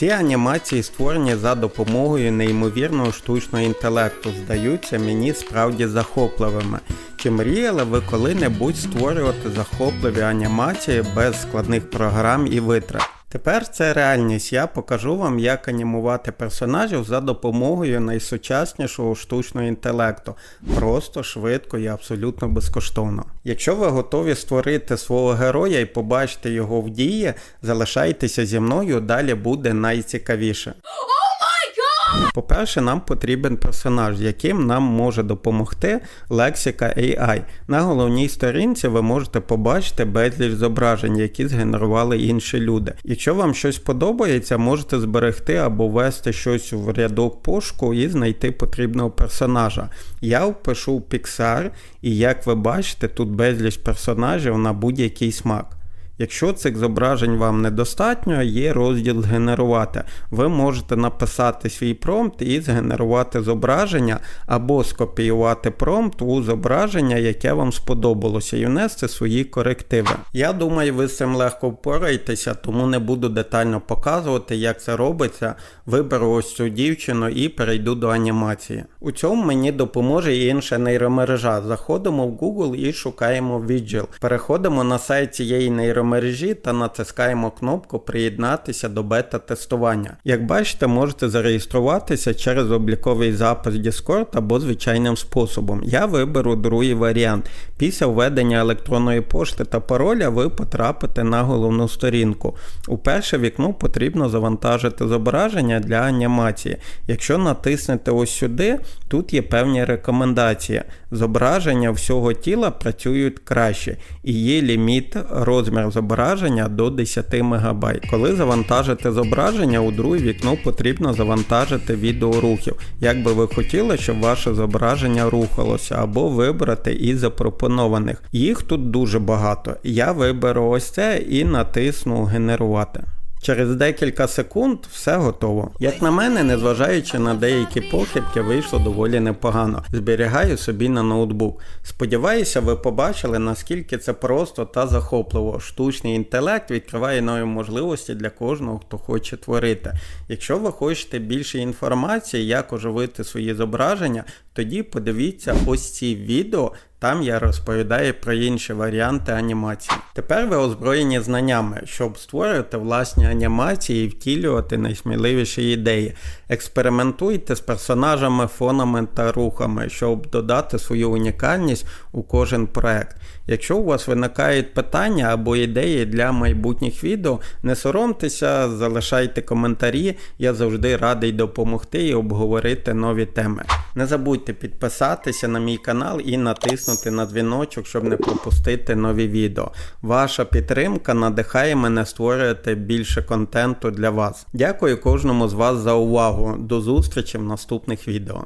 Ці анімації створені за допомогою неймовірного штучного інтелекту, здаються мені справді захопливими. Чи мріяли ви коли-небудь створювати захопливі анімації без складних програм і витрат? Тепер це реальність. Я покажу вам, як анімувати персонажів за допомогою найсучаснішого штучного інтелекту. Просто, швидко і абсолютно безкоштовно. Якщо ви готові створити свого героя і побачити його в дії, залишайтеся зі мною, далі буде найцікавіше. По-перше, нам потрібен персонаж, яким нам може допомогти лексика AI. На головній сторінці ви можете побачити безліч зображень, які згенерували інші люди. Якщо вам щось подобається, можете зберегти або ввести щось в рядок пошуку і знайти потрібного персонажа. Я впишу Pixar, і як ви бачите, тут безліч персонажів на будь-який смак. Якщо цих зображень вам недостатньо, є розділ згенерувати. Ви можете написати свій промпт і згенерувати зображення або скопіювати промпт у зображення, яке вам сподобалося, і внести свої корективи. Я думаю, ви з цим легко впораєтеся, тому не буду детально показувати, як це робиться. Виберу ось цю дівчину і перейду до анімації. У цьому мені допоможе і інша нейромережа. Заходимо в Google і шукаємо Vigil. Переходимо на сайт цієї нейромережі мережі та натискаємо кнопку Приєднатися до бета-тестування. Як бачите, можете зареєструватися через обліковий запис Discord або звичайним способом. Я виберу другий варіант. Після введення електронної пошти та пароля ви потрапите на головну сторінку. У перше вікно потрібно завантажити зображення для анімації. Якщо натиснете ось сюди, тут є певні рекомендації. Зображення всього тіла працюють краще і є ліміт розмір зображення до 10 МБ. Коли завантажите зображення, у друге вікно потрібно завантажити відеорухів, як би ви хотіли, щоб ваше зображення рухалося, або вибрати із запропонованих. Їх тут дуже багато. Я виберу ось це і натисну генерувати. Через декілька секунд все готово. Як на мене, незважаючи на деякі похибки, вийшло доволі непогано. Зберігаю собі на ноутбук. Сподіваюся, ви побачили, наскільки це просто та захопливо. Штучний інтелект відкриває нові можливості для кожного, хто хоче творити. Якщо ви хочете більше інформації, як оживити свої зображення, тоді подивіться ось ці відео. Там я розповідаю про інші варіанти анімації. Тепер ви озброєні знаннями, щоб створювати власні анімації і втілювати найсміливіші ідеї. Експериментуйте з персонажами, фонами та рухами, щоб додати свою унікальність у кожен проект. Якщо у вас виникають питання або ідеї для майбутніх відео, не соромтеся, залишайте коментарі, я завжди радий допомогти і обговорити нові теми. Не забудьте підписатися на мій канал і натиснути на дзвіночок, щоб не пропустити нові відео. Ваша підтримка надихає мене створювати більше контенту для вас. Дякую кожному з вас за увагу. До зустрічі в наступних відео.